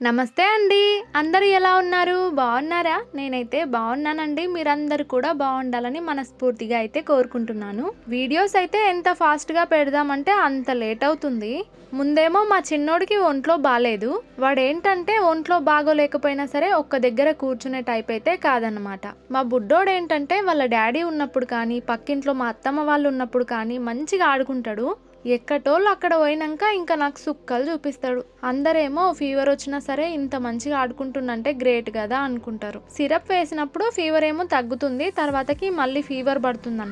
నమస్తే అండి. అందరూ ఎలా ఉన్నారు? బాగున్నారా? నేనైతే బాగున్నానండి. మీరందరూ కూడా బాగుండాలని మనస్ఫూర్తిగా అయితే కోరుకుంటున్నాను. వీడియోస్ అయితే ఎంత ఫాస్ట్గా పెడదామంటే అంత లేట్ అవుతుంది. ముందేమో మా చిన్నోడికి ఒంట్లో బాగాలేదు వాడేంటంటే ఒంట్లో బాగోలేకపోయినా సరే ఒక్క దగ్గర కూర్చునే టైప్ అయితే కాదనమాట మా బుడ్డోడు ఏంటంటే వాళ్ళ డాడీ ఉన్నప్పుడు కానీ పక్కింట్లో మా అత్తమ్మ వాళ్ళు ఉన్నప్పుడు కానీ మంచిగా ఆడుకుంటాడు. ఎక్కటోళ్ళు అక్కడ పోయినాక ఇంకా నాకు సుక్కలు చూపిస్తాడు. అందరేమో ఫీవర్ వచ్చినా సరే ఇంత మంచిగా ఆడుకుంటుందంటే గ్రేట్ కదా అనుకుంటారు. సిరప్ వేసినప్పుడు ఫీవర్ ఏమో తగ్గుతుంది తర్వాతకి మళ్ళీ ఫీవర్ పడుతుంది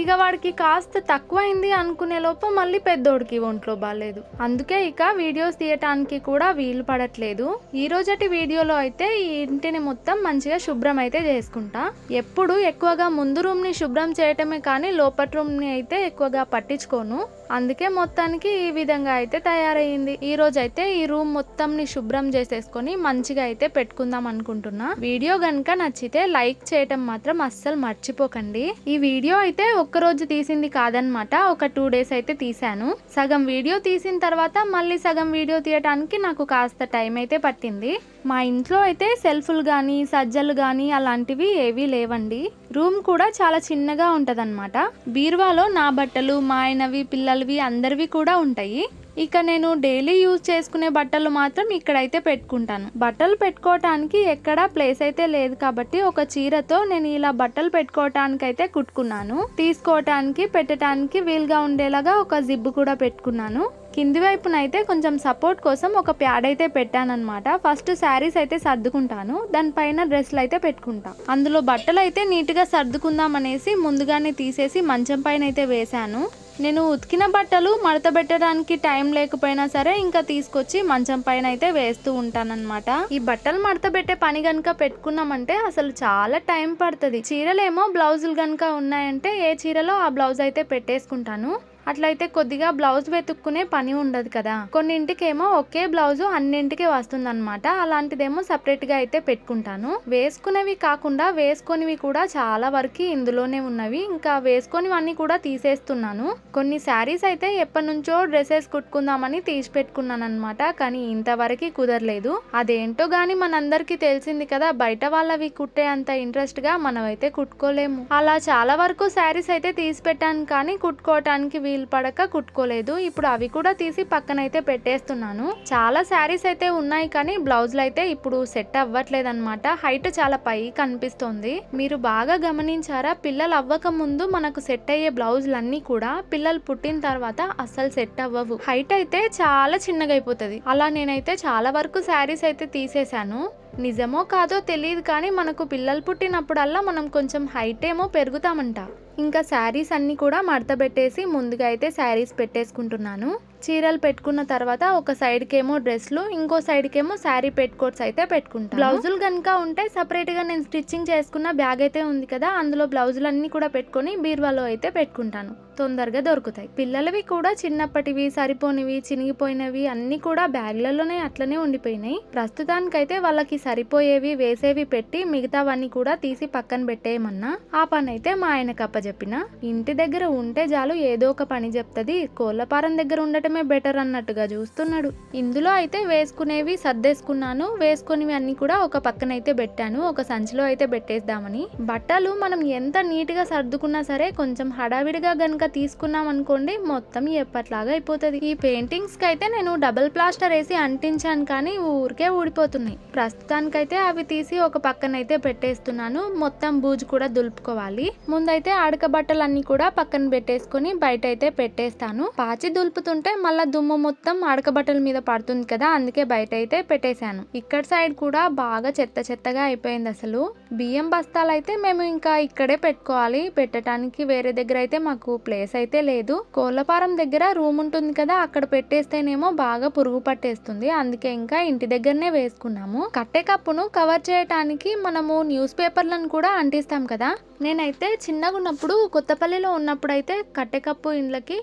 ఇక వాడికి కాస్త తక్కువైంది అనుకునే లోపు మళ్ళీ పెద్దోడికి ఒంట్లో బాగాలేదు అందుకే ఇక వీడియోస్ తీయటానికి కూడా వీలు పడట్లేదు. ఈ రోజటి వీడియోలో అయితే ఈ ఇంటిని మొత్తం మంచిగా శుభ్రం అయితే చేసుకుంటా. ఎప్పుడు ఎక్కువగా ముందు రూమ్ని శుభ్రం చేయటమే కానీ లోపటి రూమ్ని అయితే ఎక్కువగా పట్టించుకోను. అందుకే మొత్తానికి ఈ విధంగా అయితే తయారయ్యింది ఈ రోజు అయితే ఈ రూమ్ మొత్తం ని శుభ్రం చేసేసుకొని మంచిగా అయితే పెట్టుకుందాం అనుకుంటున్నా. వీడియో గనుక నచ్చితే లైక్ చేయటం మాత్రం అస్సలు మర్చిపోకండి. ఈ వీడియో అయితే ఒక్క రోజు తీసింది కాదనమాట. ఒక టూ డేస్ అయితే తీసాను సగం వీడియో తీసిన తర్వాత మళ్ళీ సగం వీడియో తీయటానికి నాకు కాస్త టైం అయితే పట్టింది. మా ఇంట్లో అయితే సెల్ఫ్లు కానీ సజ్జలు కానీ అలాంటివి ఏవీ లేవండి. రూమ్ కూడా చాలా చిన్నగా ఉంటదన్నమాట. బీరువాలో నా బట్టలు మా ఆయనవి పిల్లలవి అందరివి కూడా ఉంటాయి. ఇక నేను డైలీ యూజ్ చేసుకునే బట్టలు మాత్రం ఇక్కడైతే పెట్టుకుంటాను. బట్టలు పెట్టుకోవటానికి ఎక్కడా ప్లేస్ అయితే లేదు కాబట్టి ఒక చీరతో నేను ఇలా బట్టలు పెట్టుకోవటానికి అయితే కుట్టుకున్నాను. తీసుకోవటానికి పెట్టడానికి వీలుగా ఉండేలాగా ఒక జిబ్బు కూడా పెట్టుకున్నాను. కింది వైపున అయితే కొంచెం సపోర్ట్ కోసం ఒక ప్యాడ్ అయితే పెట్టానమాట ఫస్ట్ శారీస్ అయితే సర్దుకుంటాను. దానిపైన డ్రెస్సులు అయితే పెట్టుకుంటా. అందులో బట్టలు అయితే నీట్గా సర్దుకుందాం అనేసి ముందుగానే తీసేసి మంచం పైన అయితే వేశాను. నేను ఉతికిన బట్టలు మడత పెట్టడానికి టైం లేకపోయినా సరే ఇంకా తీసుకొచ్చి మంచం పైన అయితే వేస్తూ ఉంటానన్నమాట. ఈ బట్టలు మడతబెట్టే పని కనుక పెట్టుకున్నామంటే అసలు చాలా టైం పడుతుంది. చీరలేమో బ్లౌజులు కనుక ఉన్నాయంటే ఏ చీరలో ఆ బ్లౌజ్ అయితే పెట్టేసుకుంటాను? అట్లయితే కొద్దిగా బ్లౌజ్ వెతుక్కునే పని ఉండదు కదా. కొన్నింటికేమో ఒకే బ్లౌజ్ అన్నింటికి వస్తుంది అనమాట అలాంటిదేమో సపరేట్గా అయితే పెట్టుకుంటాను. వేసుకునేవి కాకుండా వేసుకొనివి కూడా చాలా వరకు ఇందులోనే ఉన్నవి. ఇంకా వేసుకొనివన్నీ కూడా తీసేస్తున్నాను. కొన్ని శారీస్ అయితే ఎప్పటి నుంచో డ్రెస్సెస్ కుట్టుకుందామని తీసి పెట్టుకున్నాను అనమాట కానీ ఇంతవరకు కుదరలేదు. అదేంటో గాని మనందరికీ తెలిసింది కదా బయట వాళ్ళవి కుట్టే అంత ఇంట్రెస్ట్గా మనమైతే కుట్టుకోలేము. అలా చాలా వరకు శారీస్ అయితే తీసి పెట్టాను కానీ కుట్టుకోవటానికి వీలు పడక కుట్టుకోలేదు. ఇప్పుడు అవి కూడా తీసి పక్కనైతే పెట్టేస్తున్నాను. చాలా శారీస్ అయితే ఉన్నాయి కానీ బ్లౌజ్లు అయితే ఇప్పుడు సెట్ అవ్వట్లేదు అనమాట హైట్ చాలా పై కనిపిస్తుంది మీరు బాగా గమనించారా? పిల్లలు అవ్వక ముందు మనకు సెట్ అయ్యే బ్లౌజ్లన్నీ కూడా పిల్లలు పుట్టిన తర్వాత అస్సలు సెట్ అవ్వవు. హైట్ అయితే చాలా చిన్నగా అయిపోతుంది. అలా నేనైతే చాలా వరకు శారీస్ అయితే తీసేశాను. నిజమో కాదో తెలియదు కానీ మనకు పిల్లలు పుట్టినప్పుడల్లా మనం కొంచెం హైట్ ఏమో పెరుగుతామంట. ఇంకా శారీస్ అన్నీ కూడా మడత పెట్టేసి ముందుగా అయితే శారీస్ పెట్టేసుకుంటున్నాను. చీరలు పెట్టుకున్న తర్వాత ఒక సైడ్కేమో డ్రెస్లు ఇంకో సైడ్కేమో శారీ పెట్టుకోట్స్ అయితే పెట్టుకుంటాను. బ్లౌజులు కనుక ఉంటే సపరేట్గా నేను స్టిచ్చింగ్ చేసుకున్న బ్యాగ్ అయితే ఉంది కదా అందులో బ్లౌజులు అన్నీ కూడా పెట్టుకొని బీర్వాలో అయితే పెట్టుకుంటాను. తొందరగా దొరుకుతాయి. పిల్లలవి కూడా చిన్నప్పటివి సరిపోనివి చినిగిపోయినవి అన్నీ కూడా బ్యాగ్లలోనే అట్లనే ఉండిపోయినాయి. ప్రస్తుతానికైతే వాళ్ళకి సరిపోయేవి వేసేవి పెట్టి మిగతావన్నీ కూడా తీసి పక్కన పెట్టేయమన్నా ఆ పని అయితే మా ఆయనకు అప్పచెప్పిన ఇంటి దగ్గర ఉంటే చాలు ఏదో ఒక పని చెప్తుంది. కోళ్ళపారం దగ్గర వేసుకోవడమే బెటర్ అన్నట్టుగా చూస్తున్నాడు. ఇందులో అయితే వేసుకునేవి సర్దేసుకున్నాను. వేసుకునేవి అన్ని కూడా ఒక పక్కన అయితే పెట్టాను. ఒక సంచిలో అయితే పెట్టేద్దామని. బట్టలు మనం ఎంత నీట్గా సర్దుకున్నా సరే కొంచెం హడావిడిగా గనుక తీసుకున్నాం అనుకోండి మొత్తం ఎప్పట్లాగా అయిపోతుంది. ఈ పెయింటింగ్స్కి అయితే నేను డబుల్ ప్లాస్టర్ వేసి అంటించాను కానీ ఊరికే ఊడిపోతున్నాయి. ప్రస్తుతానికైతే అవి తీసి ఒక పక్కన అయితే పెట్టేస్తున్నాను. మొత్తం బూజు కూడా దులుపుకోవాలి. ముందైతే ఆడక బట్టలన్నీ కూడా పక్కన పెట్టేసుకొని బయట అయితే పెట్టేస్తాను. పాచి దులుపుతుంటే మళ్ళీ దుమ్ము మొత్తం అడకబట్టల మీద పడుతుంది కదా అందుకే బయట అయితే పెట్టేశాను. ఇక్కడ సైడ్ కూడా బాగా చెత్త చెత్తగా అయిపోయింది అసలు. బియ్యం బస్తాలు అయితే మేము ఇంకా ఇక్కడే పెట్టుకోవాలి. పెట్టడానికి వేరే దగ్గర అయితే మాకు ప్లేస్ అయితే లేదు. కోళ్ళపారం దగ్గర రూమ్ ఉంటుంది కదా అక్కడ పెట్టేస్తేనేమో బాగా పురుగు పట్టేస్తుంది. అందుకే ఇంకా ఇంటి దగ్గరనే వేసుకున్నాము. కట్టె కప్పును కవర్ చేయటానికి మనము న్యూస్ పేపర్లను కూడా అంటిస్తాం కదా. నేనైతే చిన్నగా ఉన్నప్పుడు కొత్తపల్లిలో ఉన్నప్పుడు అయితే కట్టె కప్పు ఇండ్లకి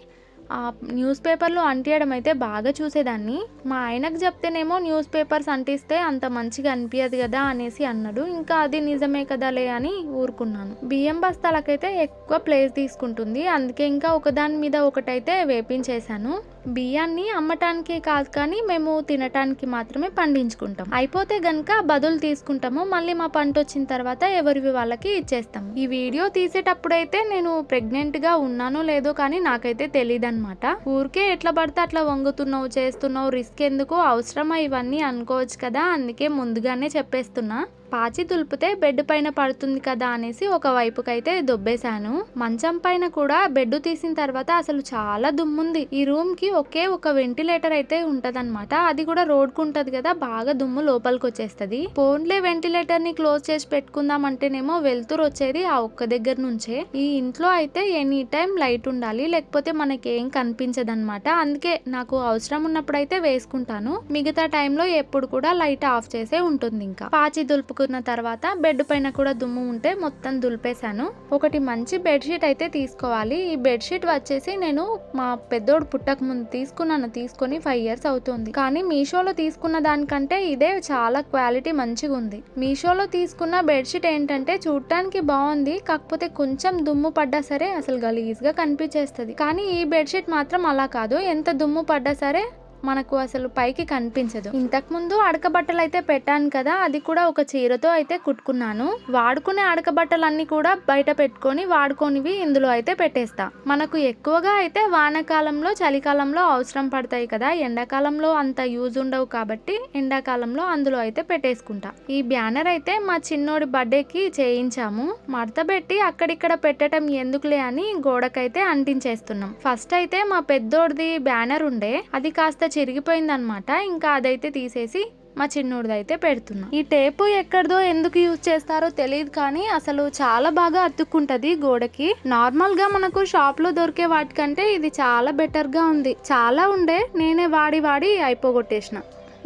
ఆ న్యూస్ పేపర్లు అంటియడం అయితే బాగా చూసేదాన్ని. మా ఆయనకు చెప్తేనేమో న్యూస్ పేపర్స్ అంటిస్తే అంత మంచిగా అనిపించదు కదా అనేసి అన్నాడు. ఇంకా అది నిజమే కదాలే అని ఊరుకున్నాను. బియ్యం బస్తాలకైతే ఎక్కువ ప్లేస్ తీసుకుంటుంది. అందుకే ఇంకా ఒకదాని మీద ఒకటైతే వేపించేశాను. బియ్యాన్ని అమ్మటానికే కాదు కానీ మేము తినటానికి మాత్రమే పండించుకుంటాం. అయిపోతే గనక బదులు తీసుకుంటాము. మళ్ళీ మా పంట వచ్చిన తర్వాత ఎవరివి వాళ్ళకి ఇచ్చేస్తాము. ఈ వీడియో తీసేటప్పుడైతే నేను ప్రెగ్నెంట్గా ఉన్నానో లేదో కానీ నాకైతే తెలియదు అనమాట ఊరికే ఎట్లా పడితే అట్లా వంగుతున్నావు చేస్తున్నావు రిస్క్ ఎందుకు? అవసరమా ఇవన్నీ అనుకోవచ్చు కదా? అందుకే ముందుగానే చెప్పేస్తున్నా. పాచి దులిపితే బెడ్ పైన పడుతుంది కదా అనేసి ఒక వైపుకైతే దొబ్బేశాను. మంచం పైన కూడా బెడ్ తీసిన తర్వాత అసలు చాలా దుమ్ముంది. ఈ రూమ్కి ఒకే ఒక వెంటిలేటర్ అయితే ఉంటదన్నమాట. అది కూడా రోడ్కు ఉంటుంది ఉంటది కదా బాగా దుమ్ము లోపలికి వచ్చేస్తుంది ఫోన్లే వెంటిలేటర్ని క్లోజ్ చేసి పెట్టుకుందాం అంటేనేమో వెళ్తురు వచ్చేది ఆ ఒక్క దగ్గర నుంచే. ఈ ఇంట్లో అయితే ఎనీ టైం లైట్ ఉండాలి లేకపోతే మనకి ఏం కనిపించదన్నమాట. అందుకే నాకు అవసరం ఉన్నప్పుడు అయితే వేసుకుంటాను. మిగతా టైంలో ఎప్పుడు కూడా లైట్ ఆఫ్ చేసే ఉంటుంది ఇంకా. పాచి దులుపుకున్న తర్వాత బెడ్ పైన కూడా దుమ్ము ఉంటే మొత్తం దులిపేశాను. ఒకటి మంచి బెడ్షీట్ అయితే తీసుకోవాలి. ఈ బెడ్షీట్ వచ్చేసి నేను మా పెద్దోడు పుట్టక ముందు తీసుకున్నాను. తీసుకొని ఫైవ్ ఇయర్స్ అవుతుంది. కానీ మీషోలో తీసుకున్న దానికంటే ఇదే చాలా క్వాలిటీ మంచిగా ఉంది. మీషోలో తీసుకున్న బెడ్షీట్ ఏంటంటే చూడటానికి బాగుంది. కాకపోతే కొంచెం దుమ్ము పడ్డా సరే అసలు గలీజ్గా కనిపించేస్తుంది. కానీ ఈ బెడ్షీట్ మాత్రం అలా కాదు. ఎంత దుమ్ము పడ్డా సరే మనకు అసలు పైకి కనిపించదు. ఇంతకు ముందు అడక బట్టలు అయితే పెట్టాను కదా అది కూడా ఒక చీరతో అయితే కుట్టుకున్నాను. వాడుకునే అడకబట్టలన్నీ కూడా బయట పెట్టుకొని వాడుకోనివి ఇందులో అయితే పెట్టేస్తా. మనకు ఎక్కువగా అయితే వానాకాలంలో చలికాలంలో అవసరం పడతాయి కదా ఎండాకాలంలో అంత యూజ్ ఉండవు కాబట్టి ఎండాకాలంలో అందులో అయితే పెట్టేసుకుంటా. ఈ బ్యానర్ అయితే మా చిన్నోడి బర్త్డేకి చేయించాము. మడత పెట్టి అక్కడిక్కడ పెట్టడం ఎందుకులే అని గోడకైతే అంటించేస్తున్నాం. ఫస్ట్ అయితే మా పెద్దోడిది బ్యానర్ ఉండే అది కాస్త చిరిగిపోయిందనమాట ఇంకా అదైతే తీసేసి మా చిన్నోడిదైతే పెడుతున్నా. ఈ టేపు ఎక్కడిదో ఎందుకు యూజ్ చేస్తారో తెలియదు కానీ అసలు చాలా బాగా అతుక్కుంటది గోడకి. నార్మల్గా మనకు షాప్లో దొరికే వాటికంటే ఇది చాలా బెటర్గా ఉంది. చాలా ఉండే నేనే వాడి వాడి అయిపోగొట్టేసిన.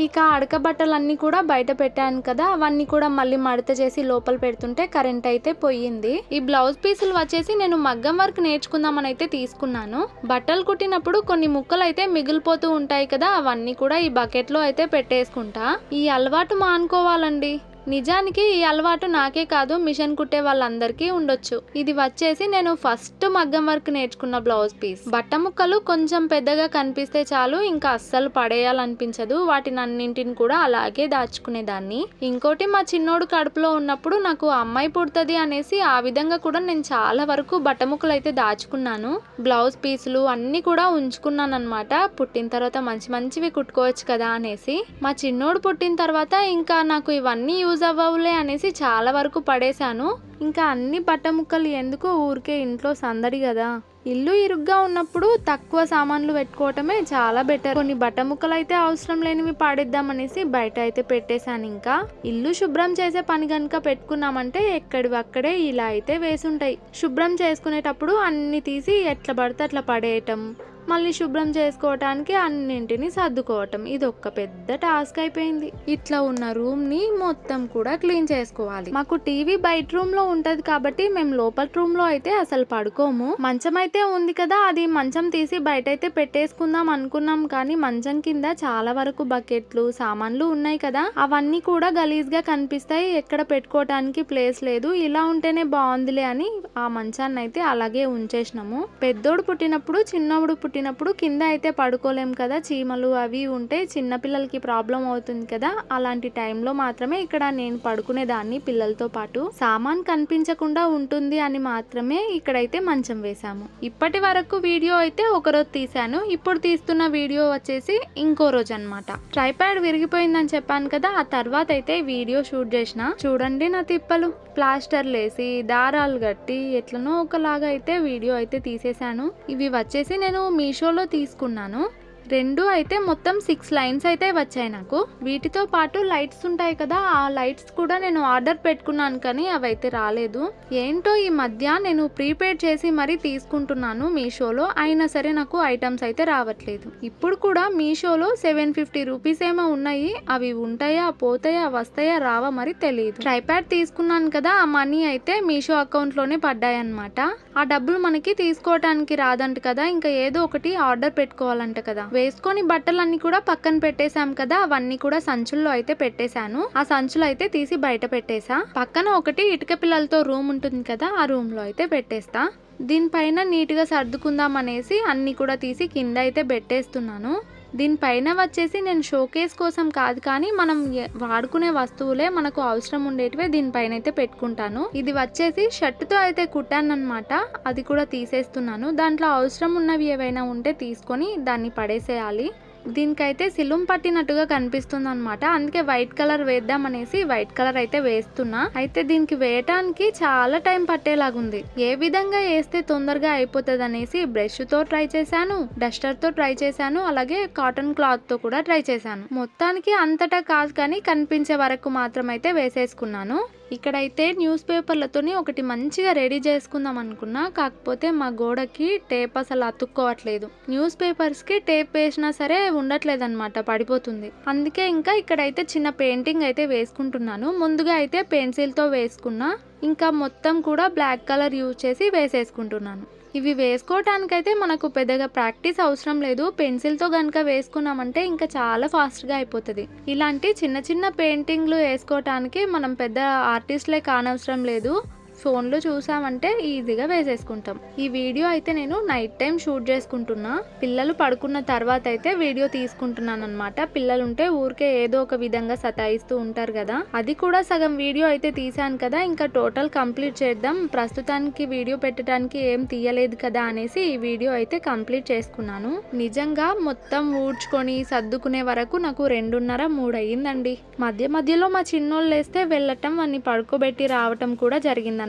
ఇక అడక బట్టలన్నీ కూడా బయట పెట్టాను కదా అవన్నీ కూడా మళ్ళీ మడత చేసి లోపల పెడుతుంటే కరెంట్ అయితే పోయింది. ఈ బ్లౌజ్ పీసులు వచ్చేసి నేను మగ్గం వర్క్ నేర్చుకుందామని అయితే తీసుకున్నాను. బట్టలు కుట్టినప్పుడు కొన్ని ముక్కలు అయితే మిగిలిపోతూ ఉంటాయి కదా అవన్నీ కూడా ఈ బకెట్లో అయితే పెట్టేసుకుంటా. ఈ అలవాటు మానుకోవాలండి. నిజానికి ఈ అలవాటు నాకే కాదు మిషన్ కుట్టే వాళ్ళందరికీ ఉండొచ్చు. ఇది వచ్చేసి నేను ఫస్ట్ మగ్గం వర్క్ నేర్చుకున్న బ్లౌజ్ పీస్. బట్ట ముక్కలు కొంచెం పెద్దగా కనిపిస్తే చాలు ఇంకా అస్సలు పడేయాలనిపించదు. వాటిని అన్నింటిని కూడా అలాగే దాచుకునేదాన్ని. ఇంకోటి మా చిన్నోడు కడుపులో ఉన్నప్పుడు నాకు అమ్మాయి పుడుతుంది అనేసి ఆ విధంగా కూడా నేను చాలా వరకు బట్ట ముక్కలు అయితే దాచుకున్నాను. బ్లౌజ్ పీసులు అన్ని కూడా ఉంచుకున్నాను అనమాట పుట్టిన తర్వాత మంచి మంచివి కుట్టుకోవచ్చు కదా అనేసి. మా చిన్నోడు పుట్టిన తర్వాత ఇంకా నాకు ఇవన్నీ యూజ్ అవ్వవులే అనేసి చాలా వరకు పడేశాను. ఇంకా అన్ని బట్ట ముక్కలు ఎందుకు ఊరికే ఇంట్లో సందడి కదా ఇల్లు ఇరుగ్గా ఉన్నప్పుడు తక్కువ సామాన్లు పెట్టుకోవటమే చాలా బెటర్. కొన్ని బట్ట ముక్కలు అయితే అవసరం లేనివి పాడేద్దామనేసి బయట అయితే పెట్టేశాను ఇంకా. ఇల్లు శుభ్రం చేసే పని కనుక పెట్టుకున్నామంటే ఎక్కడివి అక్కడే ఇలా అయితే వేసుంటాయి. శుభ్రం చేసుకునేటప్పుడు అన్ని తీసి ఎట్లా పడితే అట్లా పడేయటం. మళ్ళీ శుభ్రం చేసుకోవటానికి అన్నింటిని సర్దుకోవటం. ఇది ఒక్క పెద్ద టాస్క్ అయిపోయింది. ఇట్లా ఉన్న రూమ్ని మొత్తం కూడా క్లీన్ చేసుకోవాలి. మాకు టీవీ బయట రూమ్లో ఉంటది కాబట్టి మేము లోపల రూమ్లో అయితే అసలు పడుకోము. మంచం అయితే ఉంది కదా అది మంచం తీసి బయట అయితే పెట్టేసుకుందాం అనుకున్నాం కానీ మంచం కింద చాలా వరకు బకెట్లు సామాన్లు ఉన్నాయి కదా. అవన్నీ కూడా గలీజ్గా కనిపిస్తాయి. ఎక్కడ పెట్టుకోవటానికి ప్లేస్ లేదు. ఇలా ఉంటేనే బాగుందిలే అని ఆ మంచాన్ని అయితే అలాగే ఉంచేసినాము. పెద్దోడు పుట్టినప్పుడు చిన్నోడు పుట్టినప్పుడు కింద అయితే పడుకోలేం కదా చీమలు అవి ఉంటే చిన్నపిల్లలకి ప్రాబ్లం అవుతుంది కదా. అలాంటి టైంలో మాత్రమే ఇక్కడ నేను పడుకునేదాన్ని పిల్లలతో పాటు. సామాన్ కనిపించకుండా ఉంటుంది అని మాత్రమే ఇక్కడైతే మంచం వేశాము. ఇప్పటి వరకు వీడియో అయితే ఒక రోజు తీశాను. ఇప్పుడు తీస్తున్న వీడియో వచ్చేసి ఇంకో రోజు అనమాట ట్రైప్యాడ్ విరిగిపోయిందని చెప్పాను కదా ఆ తర్వాత అయితే వీడియో షూట్ చేసిన. చూడండి నా తిప్పలు. ప్లాస్టర్ లేసి దారాలు కట్టి ఎట్లనో ఒకలాగా అయితే వీడియో అయితే తీసేశాను. ఇవి వచ్చేసి నేను మీషోలో తీసుకున్నాను. రెండు అయితే మొత్తం సిక్స్ లైన్స్ అయితే వచ్చాయి నాకు. వీటితో పాటు లైట్స్ ఉంటాయి కదా ఆ లైట్స్ కూడా నేను ఆర్డర్ పెట్టుకున్నాను కానీ అవి అయితే రాలేదు. ఏంటో ఈ మధ్య నేను ప్రీపేడ్ చేసి మరీ తీసుకుంటున్నాను మీషోలో అయినా సరే నాకు ఐటమ్స్ అయితే రావట్లేదు. ఇప్పుడు కూడా మీషోలో సెవెన్ ఫిఫ్టీ రూపీస్ ఏమో ఉన్నాయి. అవి ఉంటాయా పోతాయా వస్తాయా రావా మరి తెలియదు. ట్రైప్యాడ్ తీసుకున్నాను కదా ఆ మనీ అయితే మీషో అకౌంట్లోనే పడ్డాయన్నమాట. ఆ డబ్బులు మనకి తీసుకోవటానికి రాదంట కదా ఇంకా ఏదో ఒకటి ఆర్డర్ పెట్టుకోవాలంట కదా. వేసుకొని బట్టలన్నీ కూడా పక్కన పెట్టేశాం కదా అవన్నీ కూడా సంచుల్లో అయితే పెట్టేశాను. ఆ సంచులు అయితే తీసి బయట పెట్టేసా పక్కన ఒకటి ఇటుక పిల్లలతో రూమ్ ఉంటుంది కదా ఆ రూమ్లో అయితే పెట్టేస్తా దీనిపైన నీట్గా సర్దుకుందాం అనేసి అన్నీ కూడా తీసి కింద అయితే పెట్టేస్తున్నాను. దీనిపైన వచ్చేసి నేను షోకేస్ కోసం కాదు కానీ మనం వాడుకునే వస్తువులే మనకు అవసరం ఉండేటివే దీనిపైన అయితే పెట్టుకుంటాను. ఇది వచ్చేసి షర్ట్తో అయితే కుట్టాను అనమాట అది కూడా తీసేస్తున్నాను. దాంట్లో అవసరం ఉన్నవి ఏవైనా ఉంటే తీసుకొని దాన్ని పడేసేయాలి. దీనికైతే సిలుం పట్టినట్టుగా కనిపిస్తుంది అనమాట అందుకే వైట్ కలర్ వేద్దాం అనేసి వైట్ కలర్ అయితే వేస్తున్నా. అయితే దీనికి వేయటానికి చాలా టైం పట్టేలాగుంది. ఏ విధంగా వేస్తే తొందరగా అయిపోతుంది అనేసి బ్రష్తో ట్రై చేశాను డస్టర్తో ట్రై చేశాను అలాగే కాటన్ క్లాత్తో కూడా ట్రై చేశాను. మొత్తానికి అంతటా కాదు కానీ కనిపించే వరకు మాత్రం అయితే వేసేసుకున్నాను. ఇక్కడైతే న్యూస్ పేపర్లతోని ఒకటి మంచిగా రెడీ చేసుకుందాం అనుకున్నా కాకపోతే మా గోడకి టేప్ అసలు అతుక్కోవట్లేదు. న్యూస్ పేపర్స్కి టేప్ వేసినా సరే ఉండట్లేదు అనమాట పడిపోతుంది. అందుకే ఇంకా ఇక్కడైతే చిన్న పెయింటింగ్ అయితే వేసుకుంటున్నాను. ముందుగా అయితే పెన్సిల్తో వేసుకున్నా ఇంకా మొత్తం కూడా బ్లాక్ కలర్ యూజ్ చేసి వేసేసుకుంటున్నాను. ఇవి వేసుకోవటానికైతే మనకు పెద్దగా ప్రాక్టీస్ అవసరం లేదు. పెన్సిల్తో కనుక వేసుకున్నామంటే ఇంకా చాలా ఫాస్ట్గా అయిపోతుంది. ఇలాంటి చిన్న చిన్న పెయింటింగ్లు వేసుకోవటానికి మనం పెద్ద ఆర్టిస్ట్లే కానవసరం లేదు. ఫోన్లో చూసామంటే ఈజీగా వేసేసుకుంటాం. ఈ వీడియో అయితే నేను నైట్ టైం షూట్ చేసుకుంటున్నా. పిల్లలు పడుకున్న తర్వాత అయితే వీడియో తీసుకుంటున్నాను అనమాట పిల్లలు ఉంటే ఊరికే ఏదో ఒక విధంగా సతాయిస్తూ ఉంటారు కదా. అది కూడా సగం వీడియో అయితే తీసాను కదా. ఇంకా టోటల్ కంప్లీట్ చేద్దాం. ప్రస్తుతానికి వీడియో పెట్టడానికి ఏం తీయలేదు కదా అనేసి ఈ వీడియో అయితే కంప్లీట్ చేసుకున్నాను. నిజంగా మొత్తం ఊడ్చుకొని సర్దుకునే వరకు నాకు రెండున్నర మూడు అయ్యిందండి మధ్య మధ్యలో మా చిన్నోళ్ళు లేస్తే వెళ్ళటం వాడిని పడుకోబెట్టి రావటం కూడా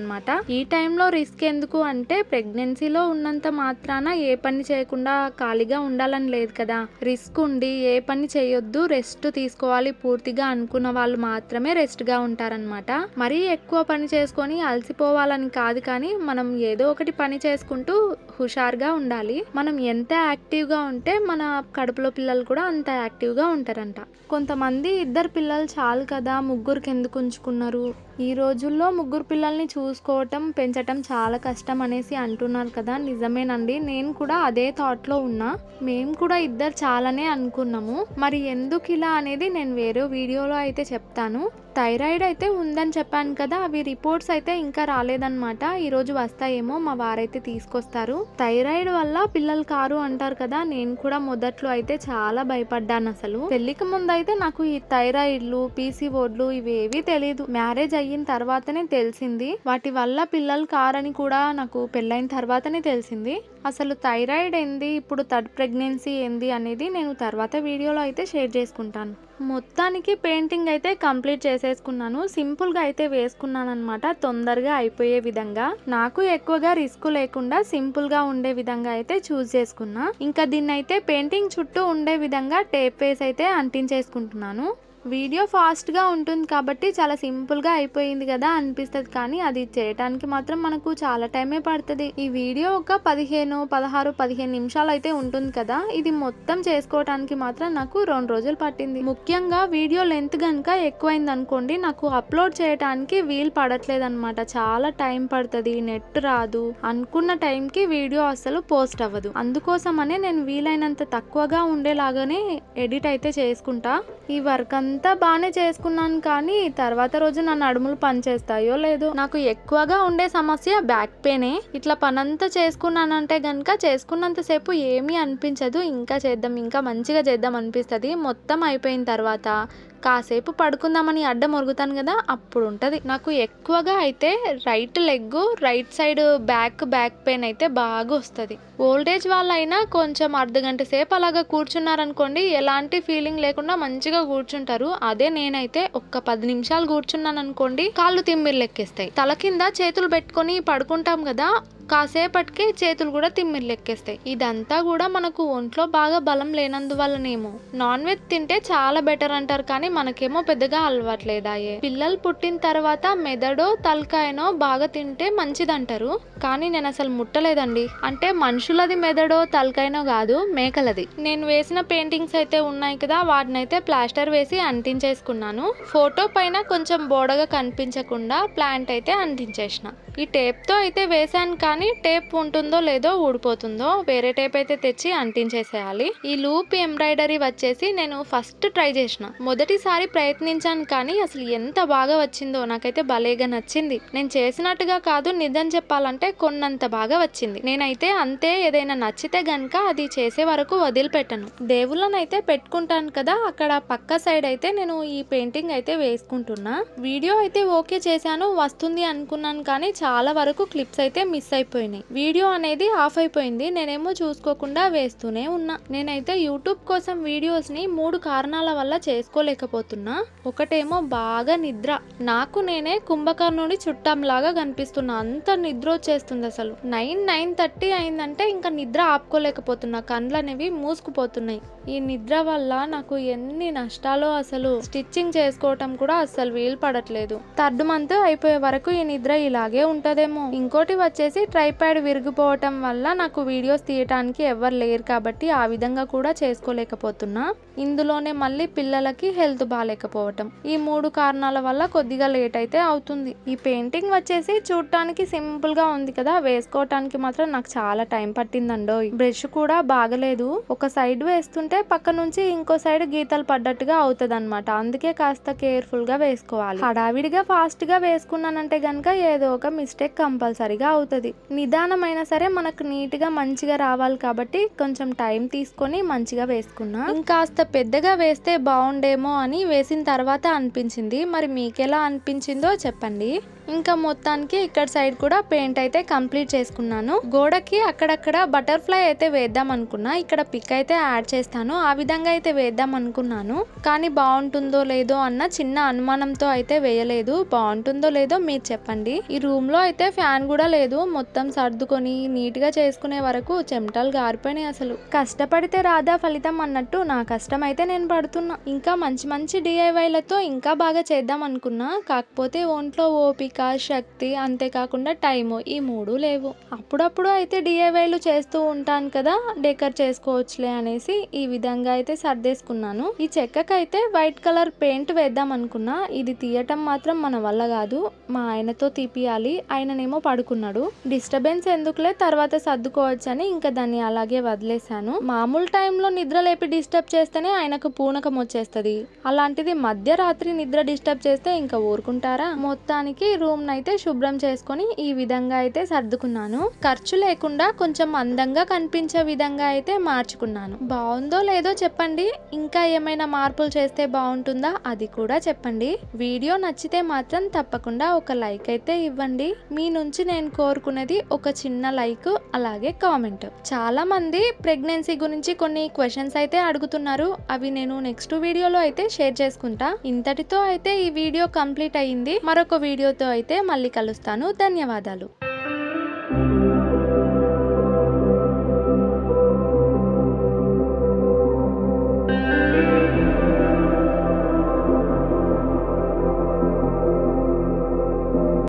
అనమాట ఈ టైంలో రిస్క్ ఎందుకు అంటే ప్రెగ్నెన్సీలో ఉన్నంత మాత్రాన ఏ పని చేయకుండా ఖాళీగా ఉండాలని లేదు కదా. రిస్క్ ఉండి ఏ పని చేయొద్దు రెస్ట్ తీసుకోవాలి పూర్తిగా అనుకున్న వాళ్ళు మాత్రమే రెస్ట్గా ఉంటారనమాట మరీ ఎక్కువ పని చేసుకొని అలసిపోవాలని కాదు కానీ మనం ఏదో ఒకటి పని చేసుకుంటూ హుషారుగా ఉండాలి. మనం ఎంత యాక్టివ్గా ఉంటే మన కడుపులో పిల్లలు కూడా అంత యాక్టివ్గా ఉంటారంట. కొంతమంది ఇద్దరు పిల్లలు చాలు కదా ముగ్గురికి ఎందుకు ఉంచుకున్నారు? ఈ రోజుల్లో ముగ్గురు పిల్లల్ని చూసుకోవటం పెంచటం చాలా కష్టం అనేసి అంటున్నారు కదా. నిజమేనండి. నేను కూడా అదే థాట్లో ఉన్నా. మేము కూడా ఇద్దరు చాలానే అనుకున్నాము. మరి ఎందుకు ఇలా అనేది నేను వేరే వీడియోలో అయితే చెప్తాను. థైరాయిడ్ అయితే ఉందని చెప్పాను కదా. అవి రిపోర్ట్స్ అయితే ఇంకా రాలేదన్నమాట. ఈరోజు వస్తాయేమో మా వారైతే తీసుకొస్తారు. థైరాయిడ్ వల్ల పిల్లలు కారు అంటారు కదా. నేను కూడా మొదట్లో అయితే చాలా భయపడ్డాను అసలు. పెళ్ళికి ముందు అయితే నాకు ఈ థైరాయిడ్లు పీసీఓడ్లు ఇవేవి తెలియదు మ్యారేజ్ అయిన తర్వాతనే తెలిసింది. వాటి వల్ల పిల్లలు కారని కూడా నాకు పెళ్ళైన తర్వాతనే తెలిసింది. అసలు థైరాయిడ్ ఏంది? ఇప్పుడు థర్డ్ ప్రెగ్నెన్సీ ఏంది? అనేది నేను తర్వాత వీడియోలో అయితే షేర్ చేసుకుంటాను. మొత్తానికి పెయింటింగ్ అయితే కంప్లీట్ చేసేసుకున్నాను. సింపుల్గా అయితే వేసుకున్నాను అనమాట తొందరగా అయిపోయే విధంగా. నాకు ఎక్కువగా రిస్క్ లేకుండా సింపుల్గా ఉండే విధంగా అయితే చూస్ చేసుకున్నా. ఇంకా దీన్ని అయితే పెయింటింగ్ చుట్టూ ఉండే విధంగా టేప్ వేసి అయితే అంటించేసుకుంటున్నాను. వీడియో ఫాస్ట్గా ఉంటుంది కాబట్టి చాలా సింపుల్గా అయిపోయింది కదా అనిపిస్తుంది కానీ అది చేయటానికి మాత్రం మనకు చాలా టైమే పడుతుంది. ఈ వీడియో ఒక పదిహేను పదహారు పదిహేను నిమిషాలు అయితే ఉంటుంది కదా ఇది మొత్తం చేసుకోవటానికి మాత్రం నాకు రెండు రోజులు పట్టింది. ముఖ్యంగా వీడియో లెంత్ కనుక ఎక్కువైంది అనుకోండి నాకు అప్లోడ్ చేయడానికి వీలు పడట్లేదు అనమాట చాలా టైం పడుతుంది నెట్ రాదు అనుకున్న టైంకి వీడియో అసలు పోస్ట్ అవ్వదు. అందుకోసమనే నేను వీలైనంత తక్కువగా ఉండేలాగానే ఎడిట్ అయితే చేసుకుంటా. ఈ వర్క్ అంతా బాగానే చేసుకున్నాను కానీ తర్వాత రోజు నా నడుములు పనిచేస్తాయో లేదో. నాకు ఎక్కువగా ఉండే సమస్య బ్యాక్ పెయినే. ఇట్లా పనంతా చేసుకున్నానంటే గనుక చేసుకున్నంతసేపు ఏమీ అనిపించదు. ఇంకా చేద్దాం ఇంకా మంచిగా చేద్దాం అనిపిస్తుంది. మొత్తం అయిపోయిన తర్వాత కాసేపు పడుకుందామని అడ్డం మొరుగుతాను కదా అప్పుడు ఉంటుంది నాకు ఎక్కువగా అయితే right leg right side back back pain అయితే బాగా వస్తుంది. ఓల్డేజ్ వాళ్ళైనా కొంచెం అర్ధ గంట సేపు అలాగా కూర్చున్నారనుకోండి ఎలాంటి ఫీలింగ్ లేకుండా మంచిగా కూర్చుంటారు. అదే నేనైతే ఒక్క పది నిమిషాలు కూర్చున్నాను అనుకోండి కాళ్ళు తిమ్మిర్లు ఎక్కేస్తాయి తల కింద చేతులు పెట్టుకొని పడుకుంటాం కదా కాసేపటికే చేతులు కూడా తిమ్మిర్లు ఎక్కేస్తాయి ఇదంతా కూడా మనకు ఒంట్లో బాగా బలం లేనందువల్లనేమో. నాన్ వెజ్ తింటే చాలా బెటర్ అంటారు కానీ మనకేమో పెద్దగా అలవాట్లేదాయే. పిల్లలు పుట్టిన తర్వాత మెదడో తలకాయనో బాగా తింటే మంచిదంటారు. కానీ నేను అసలు ముట్టలేదండి. అంటే మనుషులది మెదడో తలకాయనో కాదు మేకలది. నేను వేసిన పెయింటింగ్స్ అయితే ఉన్నాయి కదా వాటినైతే ప్లాస్టర్ వేసి అంటించేసుకున్నాను. ఫోటో పైన కొంచెం బోడగా కనిపించకుండా ప్లాంట్ అయితే అంటించేసిన. ఈ టేప్తో అయితే వేశాను కానీ కానీ టేప్ ఉంటుందో లేదో ఊడిపోతుందో వేరే టేప్ అయితే తెచ్చి అంటించేసేయాలి. ఈ లూప్ ఎంబ్రాయిడరీ వచ్చేసి నేను ఫస్ట్ ట్రై చేసిన. మొదటిసారి ప్రయత్నించాను కానీ అసలు ఎంత బాగా వచ్చిందో నాకైతే భలేగా నచ్చింది. నేను చేసినట్టుగా కాదు నిజం చెప్పాలంటే కొన్నంత బాగా వచ్చింది. నేనైతే అంతే ఏదైనా నచ్చితే గనక అది చేసే వరకు వదిలిపెట్టను. దేవుళ్ళని అయితే పెట్టుకుంటాను కదా అక్కడ పక్క సైడ్ అయితే నేను ఈ పెయింటింగ్ అయితే వేసుకుంటున్నా. వీడియో అయితే ఓకే చేశాను వస్తుంది అనుకున్నాను కానీ చాలా చాలా వరకు క్లిప్స్ అయితే మిస్ అయిపోయినాయి. వీడియో అనేది ఆఫ్ అయిపోయింది. నేనేమో చూసుకోకుండా వేస్తూనే ఉన్నా. నేనైతే యూట్యూబ్ కోసం వీడియోస్ని మూడు కారణాల వల్ల చేసుకోలేకపోతున్నా. ఒకటేమో బాగా నిద్ర. నాకు నేనే కుంభకర్ణుడి చుట్టంలాగా కనిపిస్తున్నా. అంత నిద్ర వచ్చేస్తుంది అసలు. నైన్ నైన్ థర్టీ అయిందంటే ఇంకా నిద్ర ఆపుకోలేకపోతున్నా. కండ్లు అనేవి మూసుకుపోతున్నాయి. ఈ నిద్ర వల్ల నాకు ఎన్ని నష్టాలు అసలు స్టిచ్చింగ్ చేసుకోవటం కూడా అసలు వీలు పడట్లేదు. థర్డ్ మంత్ అయిపోయే వరకు ఈ నిద్ర ఇలాగే ఉంటుందేమో. ఇంకోటి వచ్చేసి ట్రైప్యాడ్ విరిగిపోవటం వల్ల నాకు వీడియోస్ తీయటానికి ఎవరు లేరు కాబట్టి ఆ విధంగా కూడా చేసుకోలేకపోతున్నా. ఇందులోనే మళ్ళీ పిల్లలకి హెల్త్ బాగాలేకపోవటం ఈ మూడు కారణాల వల్ల కొద్దిగా లేట్ అయితే అవుతుంది. ఈ పెయింటింగ్ వచ్చేసి చూడటానికి సింపుల్గా ఉంది కదా. వేసుకోవటానికి మాత్రం నాకు చాలా టైం పట్టిందండో బ్రష్ కూడా బాగలేదు. ఒక సైడ్ వేస్తుంటే పక్క నుంచి ఇంకో సైడ్ గీతలు పడ్డట్టుగా అవుతుంది అనమాట అందుకే కాస్త కేర్ఫుల్గా వేసుకోవాలి. హడావిడిగా ఫాస్ట్గా వేసుకున్నానంటే గనక ఏదో ఒక మిస్టేక్ కంపల్సరీగా అవుతుంది. నిదానమైనా సరే మనకు నీట్గా మంచిగా రావాలి కాబట్టి కొంచెం టైం తీసుకొని మంచిగా వేసుకున్నా. ఇంకాస్త పెద్దగా వేస్తే బాగుండేమో అని వేసిన తర్వాత అనిపించింది. మరి మీకెలా అనిపించిందో చెప్పండి. ఇంకా మొత్తానికి ఇక్కడ సైడ్ కూడా పెయింట్ అయితే కంప్లీట్ చేసుకున్నాను. గోడకి అక్కడక్కడ బటర్ఫ్లై అయితే వేద్దాం అనుకున్నా. ఇక్కడ పిక్ అయితే యాడ్ చేస్తాను. ఆ విధంగా అయితే వేద్దాం అనుకున్నాను. కానీ బాగుంటుందో లేదో అన్న చిన్న అనుమానంతో అయితే వేయలేదు. బాగుంటుందో లేదో మీరు చెప్పండి. ఈ రూమ్లో అయితే ఫ్యాన్ కూడా లేదు. మొత్తం సర్దుకొని నీట్గా చేసుకునే వరకు చెమటలు గారిపోయినాయి అసలు. కష్టపడితే రాదా ఫలితం అన్నట్టు నా కష్టం అయితే నేను పడుతున్నా. ఇంకా మంచి మంచి డిఐవైలతో ఇంకా బాగా చేద్దాం అనుకున్నా. కాకపోతే ఒంట్లో ఓపిక శక్తి అంతేకాకుండా టైము ఈ మూడు లేవు. అప్పుడప్పుడు అయితే డిఐవైలు చేస్తూ ఉంటాను కదా డెకర్ చేసుకోవచ్చులే అనేసి ఈ విధంగా అయితే సర్దేసుకున్నాను. ఈ చెక్కకైతే వైట్ కలర్ పెయింట్ వేద్దాం అనుకున్నా ఇది తీయటం మాత్రం మన వల్ల కాదు మా ఆయనతో తీపియాలి ఆయననేమో పడుకున్నాడు. డిస్టర్బెన్స్ ఎందుకులే తర్వాత సర్దుకోవచ్చని ఇంకా దాన్ని అలాగే వదిలేశాను. మామూలు టైంలో నిద్ర లేపి డిస్టర్బ్ చేస్తేనే ఆయనకు పూనకం వచ్చేస్తుంది. అలాంటిది మధ్యరాత్రి నిద్ర డిస్టర్బ్ చేస్తే ఇంకా ఊరుకుంటారా? మొత్తానికి రూమ్ని అయితే శుభ్రం చేసుకొని ఈ విధంగా అయితే సర్దుకున్నాను. ఖర్చు లేకుండా కొంచెం అందంగా కనిపించే విధంగా అయితే మార్చుకున్నాను. బాగుందో లేదో చెప్పండి. ఇంకా ఏమైనా మార్పులు చేస్తే బాగుంటుందా? అది కూడా చెప్పండి. వీడియో నచ్చితే మాత్రం తప్పకుండా ఒక లైక్ అయితే ఇవ్వండి. మీ నుంచి నేను కోరుకునేది ఒక చిన్న లైక్ అలాగే కామెంట్. చాలా మంది ప్రెగ్నెన్సీ గురించి కొన్ని క్వశ్చన్స్ అయితే అడుగుతున్నారు. అవి నేను నెక్స్ట్ వీడియోలో అయితే షేర్ చేసుకుంటా. ఇంతటితో అయితే ఈ వీడియో కంప్లీట్ అయ్యింది. మరొక వీడియోతో అయితే మళ్ళీ కలుస్తాను. ధన్యవాదాలు.